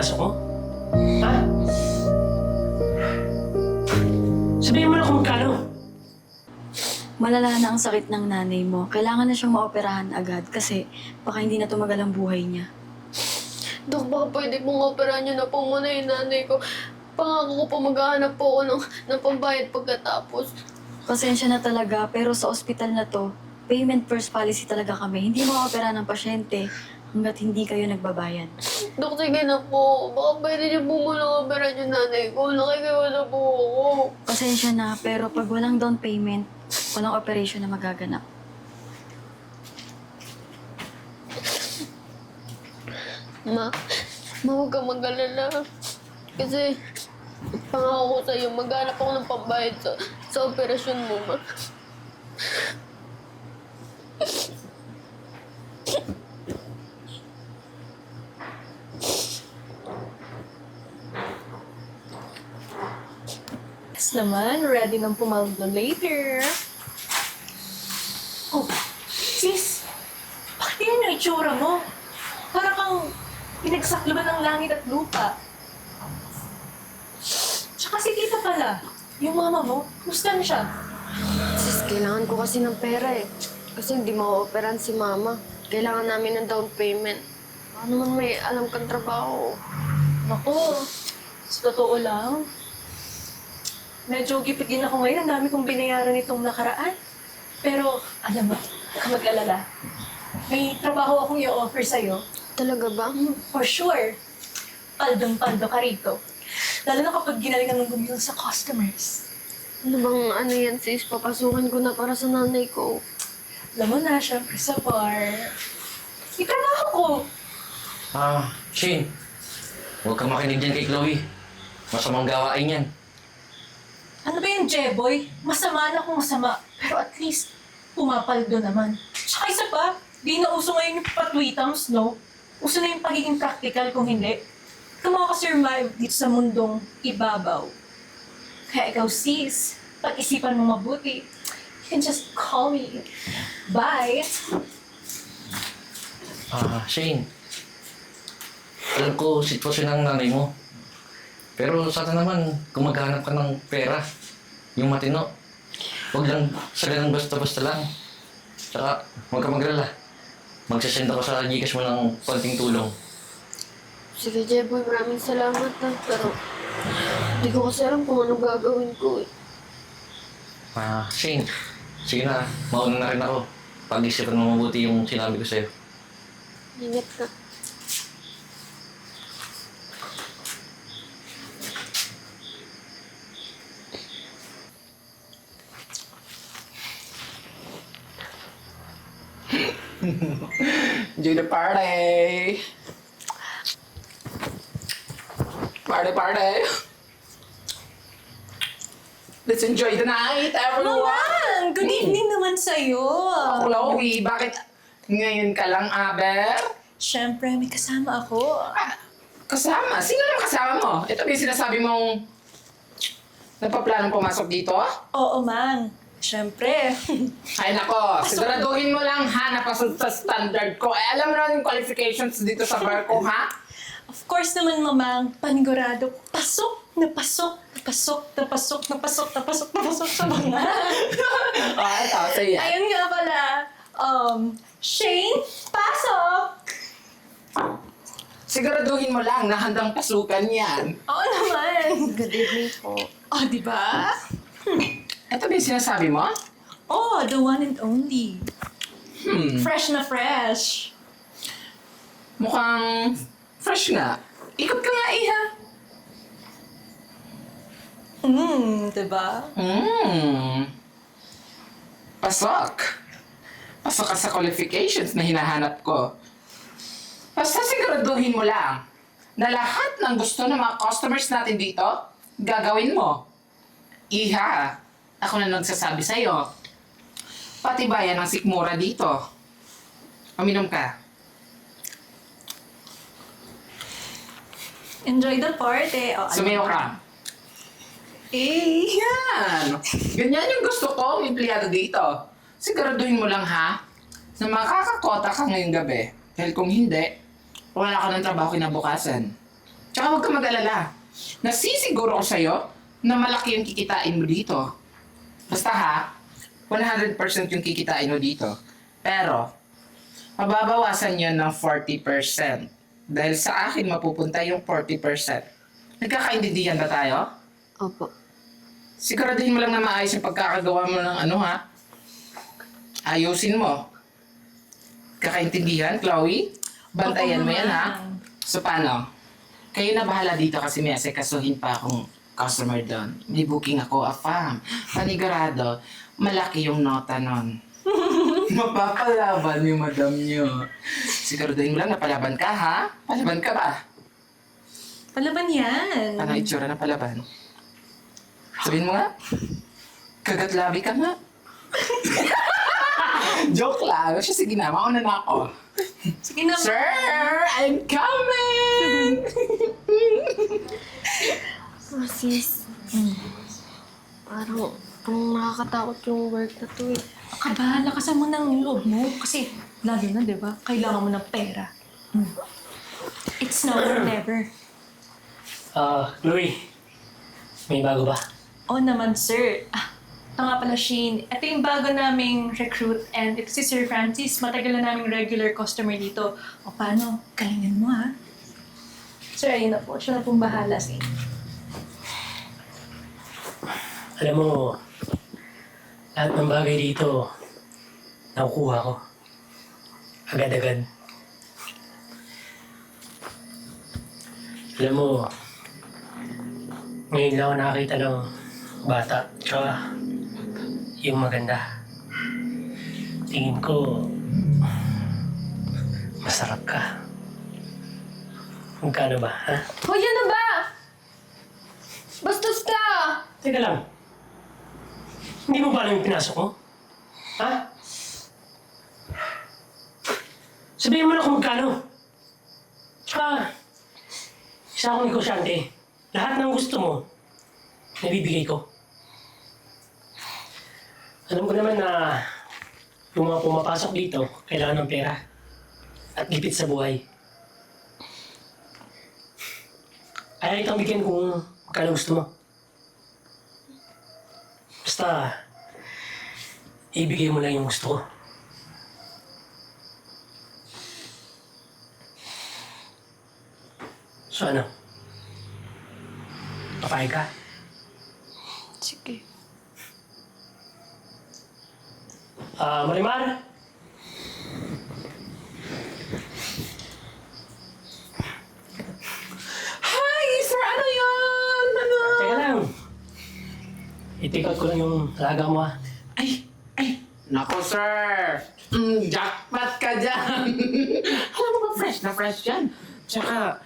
pinasok mo? Ha? Sabihin mo na kung magkano. Malala na ang sakit ng nanay mo. Kailangan na siyang maoperahan agad kasi baka hindi na tumagal ang buhay niya. Dok, baka pwede pong operahan niyo na po muna yung nanay ko. Pangako ko po maghahanap po ako ng, ng pambayad pagkatapos. Pasensya na talaga, pero sa ospital na to, payment first policy talaga kami. Hindi maopera ng pasyente hanggat hindi kayo nagbabayad. Dok, sige na po. Baka pwede niyo po muna operahan yung nanay ko. Nakikiwa na po ako. Pasensya na, pero pag walang down payment, walang operation na magaganap. Ma, ma huwag kang mag-alala. Kasi, pangako ko sa'yo, maghanap ako ng pambayad sa, sa operasyon mo, ma. Naman, ready nang pumaldo later. Oh, sis! Bakit yun yung itsura mo? Para kang pinagsakluban ng langit at lupa. Tsaka si tita pala, yung mama mo, kumusta na siya? Sis, kailangan ko kasi ng pera eh. Kasi hindi ma-operan si mama. Kailangan namin ng down payment. Ano man may alam kang trabaho. Naku, sa totoo lang, medyo gipit din ako ngayon. Ang dami kong binayaran itong nakaraan. Pero, alam mo, huwag mag-alala. May trabaho akong i-offer sa'yo. Talaga ba? For sure. Paldong-paldo ka rito. Lalo na kapag ginalingan ng gumilo sa customers. Ano bang ano yan sis? Papasukan ko na para sa nanay ko. Alam mo na, syempre sa bar. May trabaho ko. Ah, Shane. Huwag kang makinig dyan kay Chloe. Masamang gawain yan. Ano ba yung Jeboy? Masama na kung masama. Pero at least, pumapaldo naman. Tsaka isa pa, di na uso ngayon yung patwitams, no? Uso na yung pagiging practical kung hindi. Ikaw makakasurvive dito sa mundong ibabaw. Kaya ikaw sis, pag-isipan mo mabuti. You can just call me. Bye! Ah, Shane. Alam ko sitwasyon ng nanay mo. Pero sana naman, kung maghanap ka ng pera, yung matino, huwag lang sa ganun basta-basta lang. Tsaka, huwag ka magrala. Magsasend ako sa Gcash mo ng konting tulong. Sige, Jeboy, maraming salamat na. Pero, hindi ko kasi alam kung anong gagawin ko eh. Ah, Shane. Sige na, mauna na rin ako. Pag-isipan mo mabuti yung sinabi ko sa'yo. Ingat ka. Enjoy the party! Party, party! Let's enjoy the night, everyone! Naman! Good evening naman sa'yo! Chloe, bakit ngayon ka lang, Aber? Siyempre, may kasama ako. Ah, kasama? Sino yung kasama mo? Ito ba yung sinasabi mong napaplanong pumasok dito? Oo, man. Siyempre. Ay nako, siguraduhin mo lang ha, napasok sa standard ko. Eh, alam mo na yung qualifications dito sa bar ko, ha? Of course naman, mamang, panigurado, pasok na pasok, na pasok, na pasok, na pasok, na pasok, na pasok sa mga. Ah, ito, sige. Ayun nga pala, um, Shane, pasok! Siguraduhin mo lang na handang pasukan yan. Oo naman. Good evening po. Oh, di ba? Ito ba yung sinasabi mo? Oh, the one and only. Hmm, Fresh na fresh. mukhang fresh nga. Ikot ka nga, Iha. Hmm, di ba? Hmm. Pasok. Pasok ka sa qualifications na hinahanap ko. Basta siguraduhin mo lang na lahat ng gusto ng mga customers natin dito, gagawin mo. Iha, ako na nagsasabi sa'yo. Pati bayan ng sikmura dito. Uminom ka. Enjoy the party. Oh, ano Sumayo ka. Eh, yan. Ganyan yung gusto ko, empleyado dito. Siguraduhin mo lang ha, na makakakota ka ngayong gabi. Dahil kung hindi, wala ka ng trabaho kinabukasan. Tsaka huwag ka mag-alala. Nasisiguro ko sa'yo na malaki yung kikitain mo dito. Basta ha, 100% yung kikitain mo dito. Pero, mababawasan yun ng 40%. Dahil sa akin mapupunta yung 40%. Nagkakaintindihan ba tayo? Opo. Siguraduhin mo lang na maayos yung pagkakagawa mo ng ano ha. Ayusin mo. Kakaintindihan, Chloe? Bantayan mo yan ha. So paano? Kayo na bahala dito kasi may asikasuhin pa akong customer doon. May booking ako, a fam. Panigurado, malaki yung nota nun. Mapapalaban yung madam nyo. Siguraduhin lang na palaban ka ha? Palaban ka ba? Palaban yan. Ano itsura ng palaban? Sabihin mo nga. Kagatlabi ka nga. Joke lang. Siya, sige na. Mauna na ako. Sige na. Sir, I'm coming! Oh, sis. Parang, parang nakakatakot yung work na to eh. Kaba, lakasan mo ng loob mo. Kasi, lalo na, di ba? Kailangan mo ng pera. Hmm. It's now or never. Ah, Chloe. May bago ba? Oo naman, sir. Ah, ito nga pala, Shane. Ito yung bago naming recruit and ito si Sir Francis. Matagal na naming regular customer dito. O paano? Galingan mo, ha? Sir, ayun na po. Siya na pong bahala sa inyo. Alam mo, lahat ng bagay dito, nakukuha ko. Agad-agad. Alam mo, ngayon lang ako nakakita ng bata, tsaka yung maganda. Tingin ko, masarap ka. Magkano ba, ha? Hoy, ano ba? Bastos ka! Teka lang. Hindi mo ba alam yung pinasok mo? Ha? Sabihin mo na kung magkano. Tsaka, isa akong negosyante. Lahat ng gusto mo, nabibigay ko. Alam ko naman na yung mga pumapasok dito, kailangan ng pera. At lipit sa buhay. Kaya itang bigyan kung magkano gusto mo. Basta, ibigay mo lang yung gusto ko. So ano? Papayag ka? Sige. Ah, Marimar? Hi, sir! Ano yan? Ano? Teka lang. I-take out ko lang yung alaga mo ah. Ay, ay. Nako, sir. Mm, jackpot ka dyan. Alam mo ba, fresh na fresh yan. Tsaka,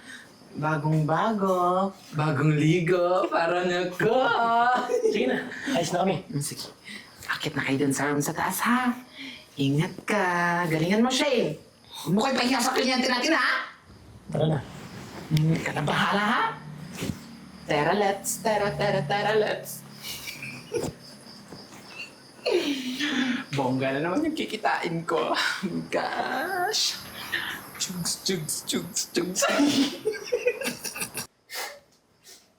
bagong-bago, bagong ligo, para na ko. Sige na, ayos na kami. Mm, Sige, akit na kayo dun sa room sa taas, ha? Ingat ka. Galingan mo, Shane. Huwag mo kayo pahiya sa kliente natin, ha? Tara na. Hmm, ka na bahala, ha? Tara, let's. Tara, tara, tara, let's. Bongga na naman yung kikitain ko. Gosh. Chugs, chugs, chugs, chugs.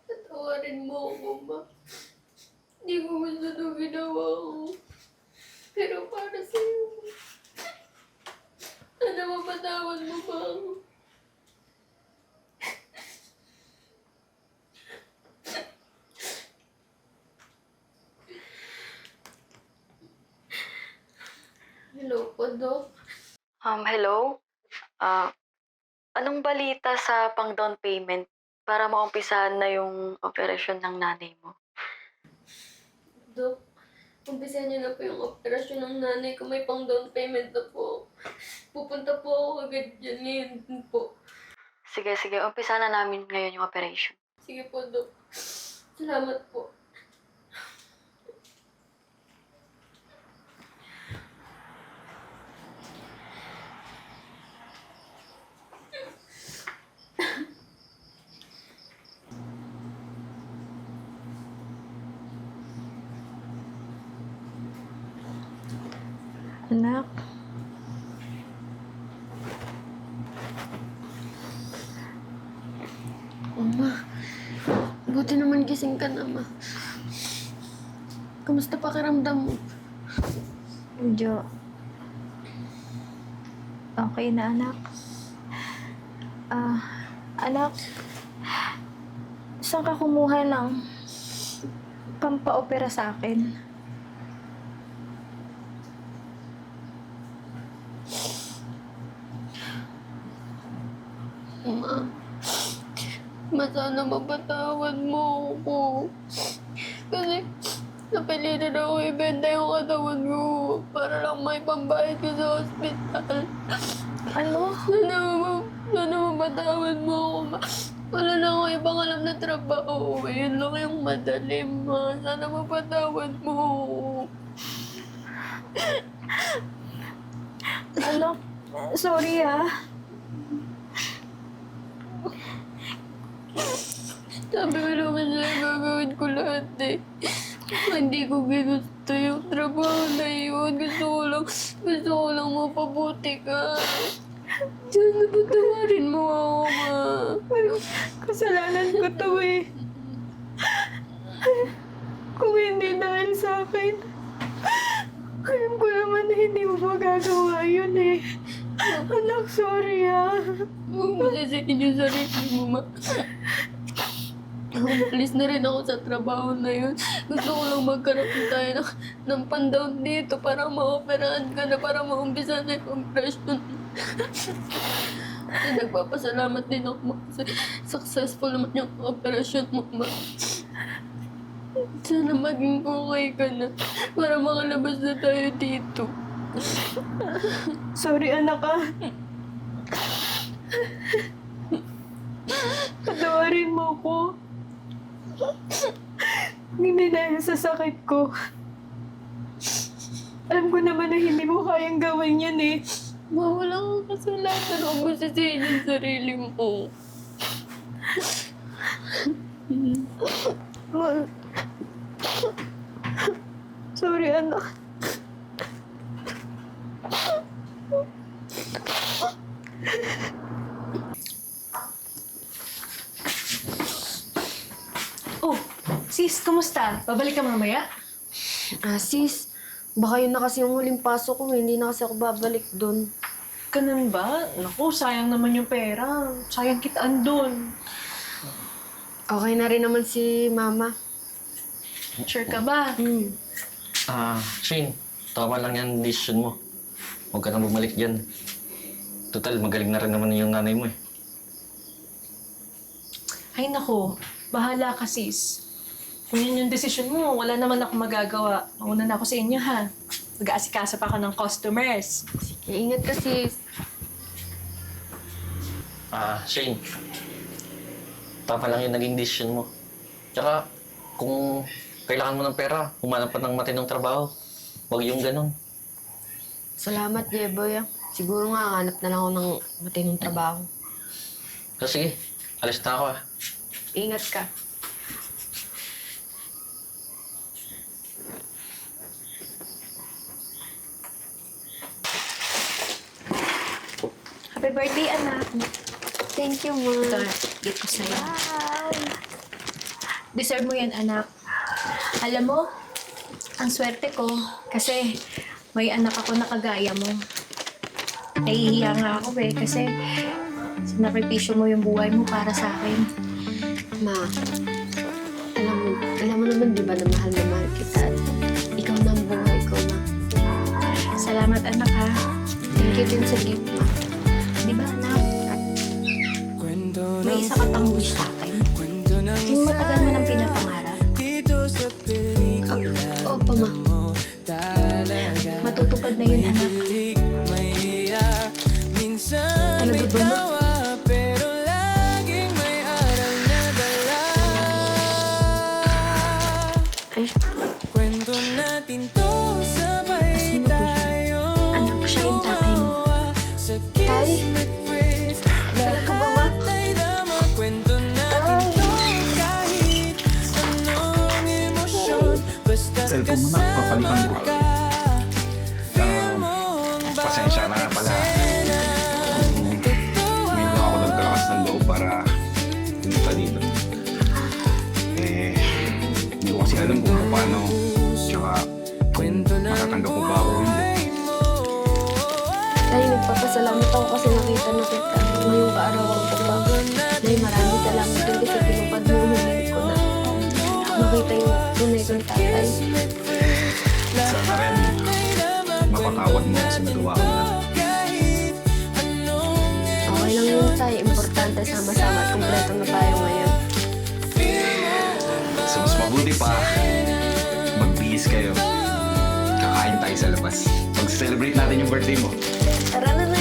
Patawarin mo ako, ma. Hindi ko gusto na ginawa ko. Pero para sa'yo, ma. Sana mapatawad mo ba ako? Hello po, Doc. Um, hello? Ah, anong balita sa pang down payment para maumpisahan na yung operasyon ng nanay mo? Dok, umpisahan niyo na po yung operasyon ng nanay ko. May pang down payment na po. Pupunta po ako agad dyan ngayon din po. Sige, sige. Umpisa na namin ngayon yung operation. Sige po, Dok. Salamat po. Anak? Buti naman gising ka na, ma. Kamusta pakiramdam mo? Medyo okay na anak. Ah, anak, saan ka kumuha ng pampaopera sa akin? Ma. Ma, sana mapatawad mo ako. Kasi, napilitan ako ibenta yung katawan ko para lang may pambayad ko sa hospital. Ano? Sana, ma, sana mapatawad mo ako, ma. Wala na ako ibang alam na trabaho. Yun lang yung madalim, ma. Sana mapatawad mo ako. Anak, sorry ah. Sabi ko naman sa'yo, gagawin ko lahat eh. Hindi ko ginusto yung trabaho na yun. Gusto ko lang, gusto ko lang mapabuti ka. Sana patawarin mo ako, ma. Kasalanan ko to eh. Kung hindi dahil sa akin, alam ko naman na hindi mo magagawa yun eh. Anak, sorry ah. Huwag mo sisihin yung sarili mo, ma. Umalis na rin ako sa trabaho na yun. Gusto ko lang magkaroon tayo ng, ng pandown dito para ma-operahan ka na para maumpisa na yung operasyon. At nagpapasalamat din ako ma, kasi successful naman yung operasyon mo, ma. Sana maging okay ka na para makalabas na tayo dito. Sorry anak ah. Patawarin mo ko. Hindi dahil sa sakit ko. Alam ko naman na hindi mo kayang gawin yan eh. Ma, wala kang kasalanan. Huwag mo sisihin yung sarili mo. Ma- Sorry anak. Oh, sis, kumusta? Babalik ka mamaya? Ah, sis. Baka yun na kasi yung huling pasok ko. Hindi na kasi ako babalik doon. Ganun ba? Naku, sayang naman yung pera. Sayang kitaan doon. Okay na rin naman si mama. Sure ka ba? Hmm. Ah, Shane, tama lang yan decision mo. Huwag ka na bumalik dyan. Total, magaling na rin naman yung nanay mo eh. Ay nako, bahala ka sis. Kung yun yung desisyon mo, wala naman ako magagawa. Mauna na ako sa inyo ha. Mag-aasikasa pa ako ng customers. Ingat ka, sis. Ah, Shane. Tama lang yung naging decision mo. Tsaka, kung kailangan mo ng pera, humanap pa ng matinong trabaho. Huwag yung ganun. Salamat, Jeboy. ah. Siguro nga, hanap na lang ako ng matinong trabaho. So sige, alis na ako ah. Ingat ka. Happy birthday, anak. Thank you, ma. Ito, gift ko sa'yo. Deserve mo yan, anak. Alam mo, ang swerte ko kasi may anak ako na kagaya mo. Nahihiya nga ako eh kasi sinakripisyo mo yung buhay mo para sa akin. Ma, alam mo, alam mo naman, di ba, na mahal na mahal kita. At ikaw na ang buhay ko, ma. Salamat, anak ha. Thank you din sa gift, ma. Di ba, anak? May isa ka pang wish sa akin. Yung matagal mo nang pinapangarap. Opo, ma. Matutupad na yun, anak. Ano ba ba, Basta't Cellphone mo na, papalitan kasama ko. ang pasensya na nga pala. eksena Ngayon lang ako nagkalakas ng loob para pumunta dito. kasi alam kung paano. Tsaka kung matatanggap mo ba ako hindi. Ay, nagpapasalamat ako kasi nakita na kita ngayong kaarawan ko pa. Maraming salamat din kasi tinupad mo makita yung tunay kong tatay. Sana rin, mapatawad mo kasi nagawa ko na. Okay lang yun tayo. Importante sama-sama at kumpleto na tayo ngayon. So mas mabuti pa, magbihis kayo. Kakain tayo sa labas. Mag-celebrate natin yung birthday mo. Tara na na